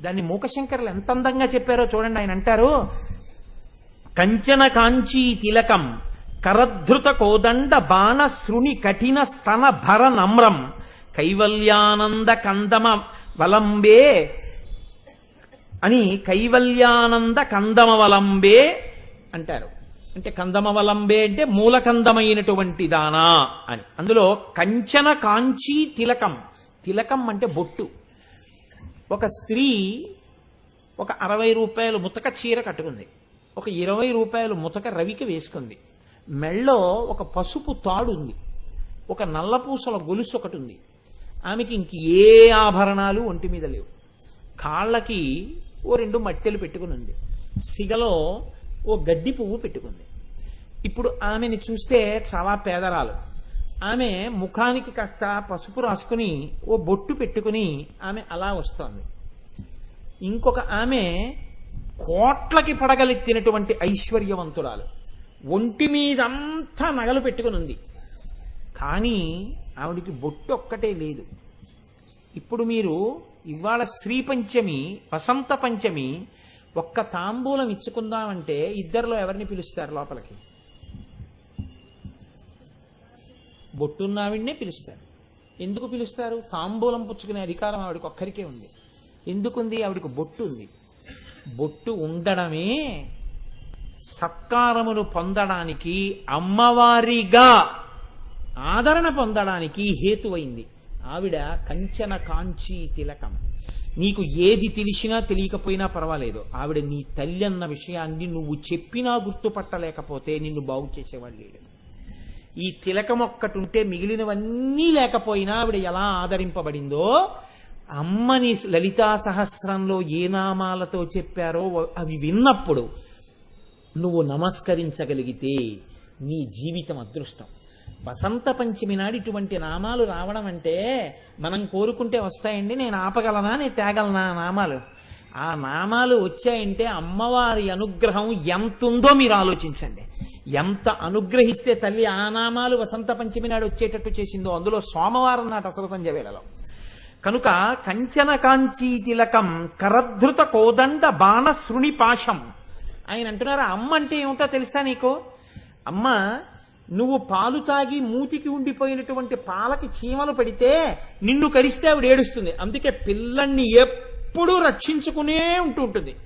దాన్ని మూకశంకరులు ఎంత అందంగా చెప్పారో చూడండి ఆయన అంటారు కంచన కాంచీ తిలకం కరధృత కోదండ బాణ శృణి కఠిన స్తన భర నమ్రం కైవల్యానంద కందమ వలంబే అని కైవల్యానంద కందమవలంబే అంటారు. అంటే కందమవలంబే అంటే మూలకందమైనటువంటి దానా అని. అందులో కంచన కాంచీ తిలకం తిలకం అంటే బొట్టు. ఒక స్త్రీ ఒక అరవై రూపాయలు ముతక చీర కట్టుకుంది. ఒక ఇరవై రూపాయలు ముతక రవికి వేసుకుంది. మెళ్ళో ఒక పసుపు తాడు ఉంది ఒక నల్లపూసల గొలుసు ఒకటి ఉంది ఆమెకి ఇంక ఏ ఆభరణాలు ఒంటి మీద లేవు. కాళ్ళకి ఓ రెండు మట్టెలు పెట్టుకుని ఉంది. సిగలో ఓ గడ్డి పువ్వు పెట్టుకుంది. ఇప్పుడు ఆమెని చూస్తే చాలా పేదరాలు. ఆమె ముఖానికి కాస్త పసుపు రాసుకుని ఓ బొట్టు పెట్టుకుని ఆమె అలా వస్తోంది. ఇంకొక ఆమె కోట్లకి పడగలెత్తినటువంటి ఐశ్వర్యవంతురాలు. ఒంటి మీదంతా నగలు పెట్టుకుని ఉంది. కానీ ఆవిడికి బొట్టు ఒక్కటే లేదు. ఇప్పుడు మీరు ఇవాళ శ్రీ పంచమి వసంత పంచమి ఒక్క తాంబూలం ఇచ్చుకుందామంటే ఇద్దరిలో ఎవరిని పిలుస్తారు లోపలికి? బొట్టున్నావిడ్నే పిలుస్తారు. ఎందుకు పిలుస్తారు? తాంబూలం పుచ్చుకునే అధికారం ఆవిడకి ఒక్కరికే ఉంది. ఎందుకుంది? ఆవిడకి బొట్టు ఉంది బొట్టు ఉండడమే సత్కారమును పొందడానికి అమ్మవారిగా ఆదరణ పొందడానికి హేతువైంది. ఆవిడ కంచన కాంచీ తిలకం. నీకు ఏది తెలిసినా తెలియకపోయినా పర్వాలేదు. ఆవిడ నీ తల్లి అన్న విషయాన్ని నువ్వు చెప్పినా గుర్తుపట్టలేకపోతే నిన్ను బాగు చేసేవాళ్ళు లేడు. ఈ తిలకం ఒక్కటి మిగిలినవన్నీ లేకపోయినా ఆవిడ ఎలా ఆదరింపబడిందో అమ్మని లలితా సహస్రంలో ఏ నామాలతో చెప్పారో అవి విన్నప్పుడు నువ్వు నమస్కరించగలిగితే నీ జీవితం అదృష్టం. వసంత పంచమి నాడు ఇటువంటి నామాలు రావడం అంటే మనం కోరుకుంటే వస్తాయండి నేను ఆపగలనా నేను తేగలనా నామాలు? ఆ నామాలు వచ్చాయంటే అమ్మవారి అనుగ్రహం ఎంత ఉందో మీరు ఆలోచించండి. ఎంత అనుగ్రహిస్తే తల్లి ఆనామాలు వసంత పంచమి నాడు వచ్చేటట్టు చేసిందో. అందులో సోమవారం నాటి అసలు వేళలో. కనుక కంచన కాంచీ తిలకం కరధృత కోదండ బాణ శృణి పాశం. ఆయన అంటున్నారు అమ్మ అంటే ఏమిటో తెలుసా నీకు? అమ్మ నువ్వు పాలు తాగి మూతికి ఉండిపోయినటువంటి పాలకి చీమలు పడితే నిన్ను కరిస్తే ఆవిడ ఏడుస్తుంది. అందుకే పిల్లల్ని ఎప్పుడూ రక్షించుకునే ఉంటూ ఉంటుంది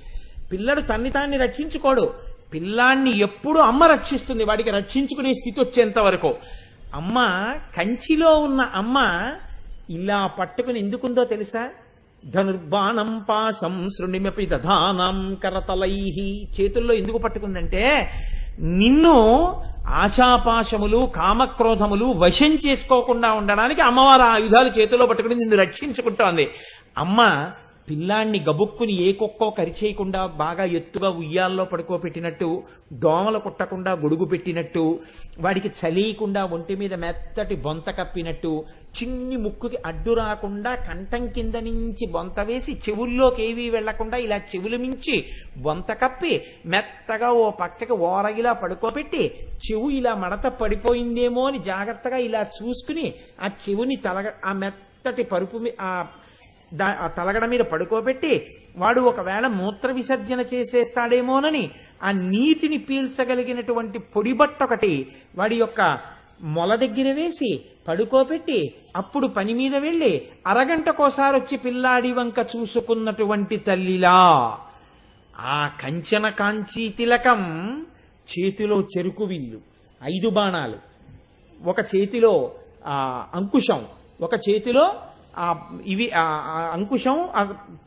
పిల్లడు తన్ని తాన్ని రక్షించుకోడు. పిల్లాన్ని ఎప్పుడు అమ్మ రక్షిస్తుంది. వాడికి రక్షించుకునే స్థితి వచ్చేంత వరకు. అమ్మ కంచిలో ఉన్న అమ్మ ఇలా పట్టుకుని ఎందుకుందో తెలుసా? ధనుర్బాణం పాశం శృణిమపి దధానం కరతలై చేతుల్లో ఎందుకు పట్టుకుందంటే నిన్ను ఆశాపాశములు కామక్రోధములు వశం చేసుకోకుండా ఉండడానికి అమ్మవారు ఆ ఆయుధాలు చేతిలో పట్టుకుని నిన్ను రక్షించుకుంటోంది. అమ్మ పిల్లాన్ని గబుక్కుని ఏ కుక్కో కరిచేయకుండా బాగా ఎత్తుగా ఉయ్యాల్లో పడుకోబెట్టినట్టు దోమలు కుట్టకుండా గొడుగు పెట్టినట్టు వాడికి చలియకుండా ఒంటి మీద మెత్తటి బొంత కప్పినట్టు చిన్ని ముక్కుకి అడ్డు రాకుండా కంఠం కింద నుంచి బొంత వేసి చెవుల్లోకి ఏవీ వెళ్ళకుండా ఇలా చెవులు మించి బొంత కప్పి మెత్తగా ఓ పక్కకి ఓరగిలా పడుకోబెట్టి చెవు ఇలా మడత పడిపోయిందేమో అని జాగ్రత్తగా ఇలా చూసుకుని ఆ చెవుని తలగ ఆ మెత్తటి పరుపు ఆ దా- ఆ తలగడ మీద పడుకోబెట్టి వాడు ఒకవేళ మూత్ర విసర్జన చేసేస్తాడేమోనని ఆ నీటిని పీల్చగలిగినటువంటి పొడిబట్ట ఒకటి వాడి యొక్క మొల దగ్గర వేసి పడుకోబెట్టి అప్పుడు పని మీద వెళ్ళి అరగంటకోసారి వచ్చి పిల్లాడి వంక చూసుకున్నటువంటి తల్లిలా. ఆ కంచన కాంచీ తిలకం చేతిలో చెరుకు విల్లు ఐదు బాణాలు. ఒక చేతిలో ఆ అంకుశం ఒక చేతిలో ఇవి ఆ అంకుశం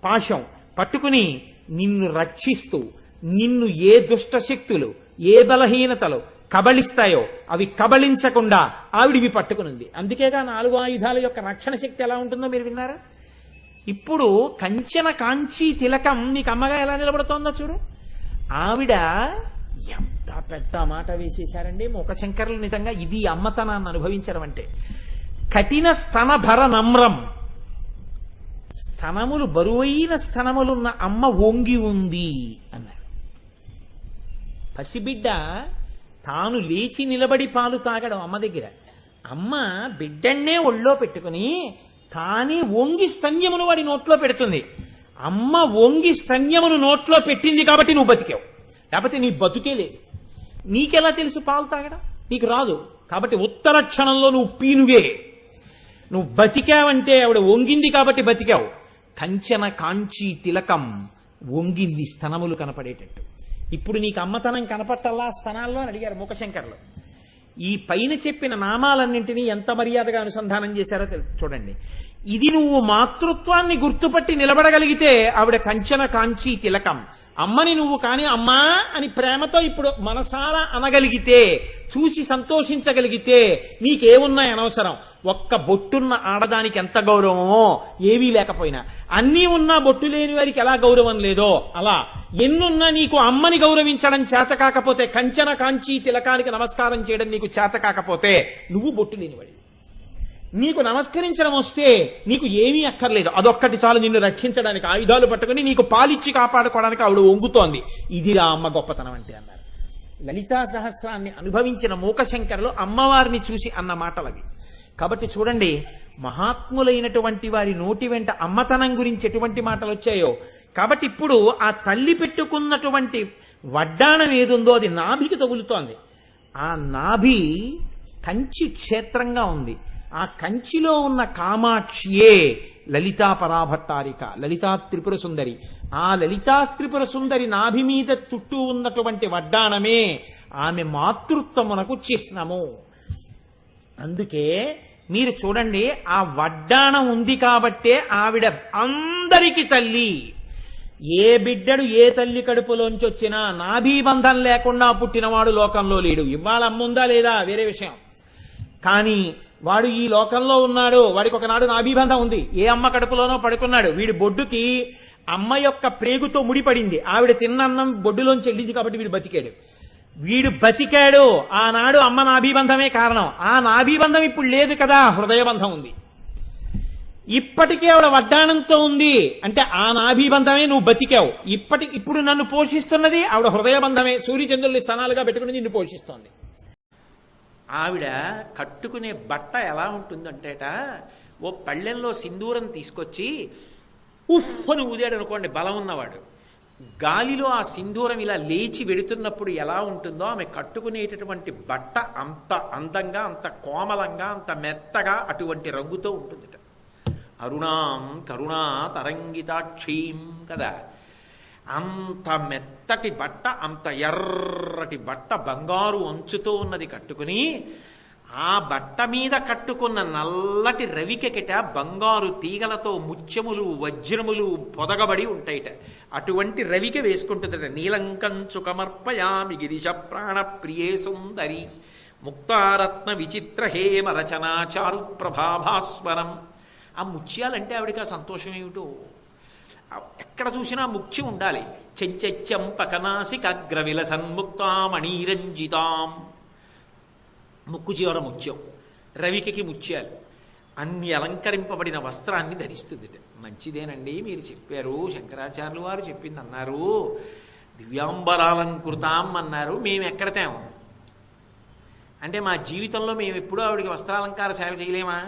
పాశం పట్టుకుని నిన్ను రక్షిస్తూ నిన్ను ఏ దుష్ట శక్తులు ఏ బలహీనతలు కబళిస్తాయో అవి కబళించకుండా ఆవిడివి పట్టుకునింది. అందుకేగా నాలుగు ఆయుధాల యొక్క రక్షణ శక్తి ఎలా ఉంటుందో మీరు విన్నారా? ఇప్పుడు కంచన కాంచీ తిలకం నీకు అమ్మగా ఎలా నిలబడుతోందో చూడు. ఆవిడ ఎంత పెద్ద మాట వేసేశారండి. మూకశంకరులు నిజంగా ఇది అమ్మతనాన్ని అనుభవించడం అంటే. కఠిన స్తన భర నమ్రం. స్తనములు బరువైన స్తనములున్న అమ్మ వంగి ఉంది అన్నారు పసిబిడ్డ తాను లేచి నిలబడి పాలు తాగడం అమ్మ దగ్గర. అమ్మ బిడ్డన్నే ఒళ్ళో పెట్టుకుని తానే వంగి స్తన్యమును వాడి నోట్లో పెడుతుంది. అమ్మ వంగి స్తన్యమును నోట్లో పెట్టింది కాబట్టి నువ్వు బతికావు. లేకపోతే నీ బతుకే లేదు. నీకెలా తెలుసు పాలు తాగడం? నీకు రాదు. కాబట్టి ఉత్తర క్షణంలో నువ్వు పీనుగే నువ్వు బతికావంటే ఆవిడ వంగింది కాబట్టి బతికావు. కంచన కాంచి తిలకం వంగింది స్తనములు కనపడేటట్టు. ఇప్పుడు నీకు అమ్మతనం కనపట్టల్లా స్తనాల్లో అని అడిగారు ముఖశంకర్లు ఈ పైన చెప్పిన నామాలన్నింటినీ ఎంత మర్యాదగా అనుసంధానం చేశారో చూడండి. ఇది నువ్వు మాతృత్వాన్ని గుర్తుపట్టి నిలబడగలిగితే ఆవిడ కంచన కాంచి తిలకం. అమ్మని నువ్వు కాని అమ్మా అని ప్రేమతో ఇప్పుడు మనసారా అనగలిగితే చూసి సంతోషించగలిగితే నీకేమున్నాయి అనవసరం? ఒక్క బొట్టున్న ఆడదానికి ఎంత గౌరవమో ఏవీ లేకపోయినా. అన్నీ ఉన్నా బొట్టు లేని వారికి ఎలా గౌరవం లేదో అలా. ఎన్నున్నా నీకు అమ్మని గౌరవించడం చేత కాకపోతే కంచన కాంచి తిలకానికి నమస్కారం చేయడం నీకు చేత కాకపోతే నువ్వు బొట్టు లేనివాడి నీకు నమస్కరించడం వస్తే నీకు ఏమీ అక్కర్లేదు. అదొక్కటి చాలు నిన్ను రక్షించడానికి ఆయుధాలు పట్టుకుని నీకు పాలిచ్చి కాపాడుకోవడానికి ఆవిడ వంగుతోంది. ఇదిరా అమ్మ గొప్పతనం అంటే అన్నారు. లలితా సహస్రాన్ని అనుభవించిన మూకశంకరులు అమ్మవారిని చూసి అన్న మాటలవి. కాబట్టి చూడండి మహాత్ములైనటువంటి వారి నోటి వెంట అమ్మతనం గురించి ఎటువంటి మాటలు వచ్చాయో. కాబట్టి ఇప్పుడు ఆ తల్లి పెట్టుకున్నటువంటి వడ్డాణం ఏదుందో అది నాభికి తగులుతోంది. ఆ నాభి కంచి క్షేత్రంగా ఉంది. ఆ కంచిలో ఉన్న కామాక్షియే లలితా పరాభట్టారిక లలితా త్రిపుర సుందరి. ఆ లలితా త్రిపుర సుందరి నాభి మీద చుట్టూ ఉన్నటువంటి వడ్డాణమే ఆమె మాతృత్వమునకు చిహ్నము. అందుకే మీరు చూడండి ఆ వడ్డాణం ఉంది కాబట్టే ఆవిడ అందరికీ తల్లి. ఏ బిడ్డడు ఏ తల్లి కడుపులోంచి వచ్చినా నాభీబంధం లేకుండా పుట్టినవాడు లోకంలో లేడు. ఇవాళ అమ్ముందా లేదా? వేరే విషయం. కానీ వాడు ఈ లోకంలో ఉన్నాడు వాడికి ఒకనాడు నాభీబంధం ఉంది. ఏ అమ్మ కడుపులోనో పడుకున్నాడు. వీడి బొడ్డుకి అమ్మ యొక్క ప్రేగుతో ముడిపడింది. ఆవిడ తిన్నన్నం బొడ్డులోంచి వెళ్ళింది కాబట్టి వీడు బతికాడు. వీడు బతికాడు. ఆనాడు అమ్మ నాభీబంధమే కారణం. ఆ నాభీబంధం ఇప్పుడు లేదు కదా. హృదయబంధం ఉంది. ఇప్పటికీ ఆవిడ వడ్డాణంతో ఉంది. అంటే ఆ నాభీబంధమే నువ్వు బతికావు. ఇప్పటి ఇప్పుడు నన్ను పోషిస్తున్నది ఆవిడ హృదయబంధమే. సూర్యచంద్రుల్ని స్థానాలుగా పెట్టుకుని నిన్ను పోషిస్తోంది. ఆవిడ కట్టుకునే బట్ట ఎలా ఉంటుందంటేట ఓ పళ్ళెంలో సింధూరం తీసుకొచ్చి ఉఫ్ అని ఊదాడు అనుకోండి బలం ఉన్నవాడు. గాలిలో ఆ సింధూరం ఇలా లేచి వెడుతున్నప్పుడు ఎలా ఉంటుందో ఆమె కట్టుకునేటటువంటి బట్ట అంత అందంగా అంత కోమలంగా అంత మెత్తగా అటువంటి రంగుతో ఉంటుందిట. అరుణాం కరుణా తరంగితాక్షీం కదా. అంత మెత్తటి బట్ట అంత ఎర్రటి బట్ట బంగారు అంచుతో ఉన్నది కట్టుకుని ఆ బట్ట మీద కట్టుకున్న నల్లటి రవికెకిట బంగారు తీగలతో ముత్యములు వజ్రములు పొదగబడి ఉంటాయిట. అటువంటి రవిక వేసుకుంటుందట. నీలంకంచు కమర్పయామి గిరిశ ప్రాణ ప్రియే సుందరి. ముక్తారత్న విచిత్ర హేమ రచనాచారు ప్రభాభాస్వరం. ఆ ముత్యాలంటే ఆవిడకి ఆ సంతోషం ఏమిటో? ఎక్కడ చూసినా ముఖ్యం ఉండాలి. చెంచెచ్చం పకనాసికగ్రవిల సన్ముక్తామణీరంజితాం ముక్కు చివర ముత్యం రవికి ముత్యాలు అన్ని అలంకరింపబడిన వస్త్రాన్ని ధరిస్తుంది మంచిదేనండి మీరు చెప్పారు. శంకరాచార్యులు వారు చెప్పింది అన్నారు దివ్యాంబరాలంకృతాం అన్నారు. మేము ఎక్కడతాము అంటే మా జీవితంలో మేము ఎప్పుడూ ఆవిడకి వస్త్రాలంకార సేవ చేయలేమా?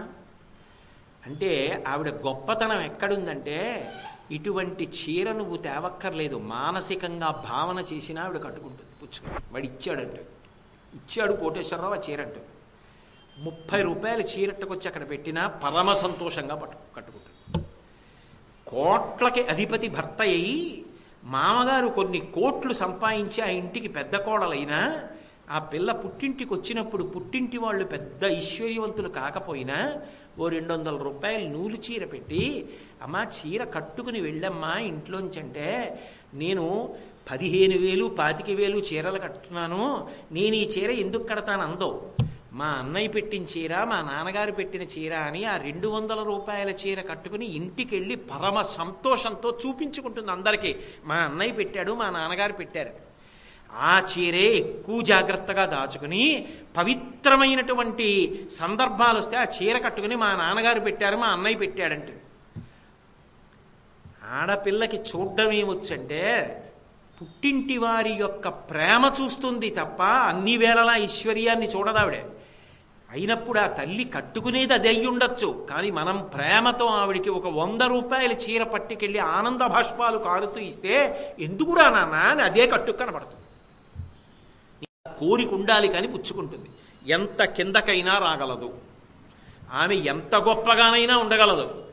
అంటే ఆవిడ గొప్పతనం ఎక్కడుందంటే ఇటువంటి చీర నువ్వు తేవక్కర్లేదు. మానసికంగా భావన చేసినా ఆవిడ కట్టుకుంటుంది. పుచ్చుకొని వాడు ఇచ్చాడంటే ఇచ్చాడు కోటేశ్వరరావు ఆ చీర అంటే. ముప్పై రూపాయల చీరట్టుకొచ్చి అక్కడ పెట్టినా పరమ సంతోషంగా పట్టు కట్టుకుంటాడు కోట్లకి అధిపతి భర్త అయి మామగారు కొన్ని కోట్లు సంపాదించి ఆ ఇంటికి పెద్ద కోడలైనా ఆ పిల్ల పుట్టింటికి వచ్చినప్పుడు పుట్టింటి వాళ్ళు పెద్ద ఐశ్వర్యవంతులు కాకపోయినా ఓ రెండు వందల రూపాయలు నూలు చీర పెట్టి అమ్మా చీర కట్టుకుని వెళ్ళమ్మా ఇంట్లోంచి అంటే నేను పదిహేను వేలు పాతిక వేలు చీరలు కట్టున్నాను. నేను ఈ చీర ఎందుకు కడతాను అందో. మా అన్నయ్య పెట్టిన చీర మా నాన్నగారు పెట్టిన చీర అని ఆ రెండు వందల రూపాయల చీర కట్టుకుని ఇంటికెళ్ళి పరమ సంతోషంతో చూపించుకుంటుంది అందరికీ. మా అన్నయ్య పెట్టాడు మా నాన్నగారు పెట్టారు. ఆ చీరే ఎక్కువ జాగ్రత్తగా దాచుకుని పవిత్రమైనటువంటి సందర్భాలు వస్తే ఆ చీర కట్టుకుని మా నాన్నగారు పెట్టారు మా అన్నయ్య పెట్టాడంటే. ఆడపిల్లకి చూడ్డం ఏమొచ్చంటే పుట్టింటి వారి యొక్క ప్రేమ చూస్తుంది తప్ప అన్ని వేళలా ఐశ్వర్యాన్ని చూడదావిడే అయినప్పుడు ఆ తల్లి కట్టుకునేది అది అయి ఉండొచ్చు. కానీ మనం ప్రేమతో ఆవిడికి ఒక వంద రూపాయల చీర పట్టుకెళ్ళి ఆనంద భాష్పాలు కారుతూ ఇస్తే ఎందుకురా నాన్న అని అదే కట్టుకు కనబడుతుంది. కోరిక ఉండాలి కానీ పుచ్చుకుంటుంది. ఎంత కిందకైనా రాగలదు. ఆమె ఎంత గొప్పగానైనా ఉండగలదు.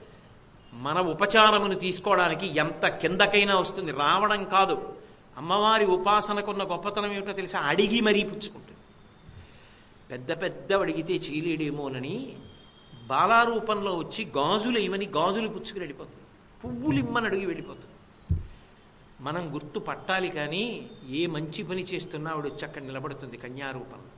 మన ఉపచారమును తీసుకోవడానికి ఎంత కిందకైనా వస్తుంది. రావడం కాదు. అమ్మవారి ఉపాసనకున్న గొప్పతనం ఏమిటో తెలిసి అడిగి మరీ పుచ్చుకుంటుంది. పెద్ద పెద్ద అడిగితే చీలేడేమోనని బాలారూపంలో వచ్చి గాజులు ఇవని గాజులు పుచ్చుకుని వెళ్ళిపోతుంది. పువ్వులు ఇమ్మని అడిగి వెళ్ళిపోతుంది. మనం గుర్తు పట్టాలి కానీ ఏ మంచి పని చేస్తున్నా ఆవిడ వచ్చి అక్కడ నిలబడుతుంది కన్యారూపంలో.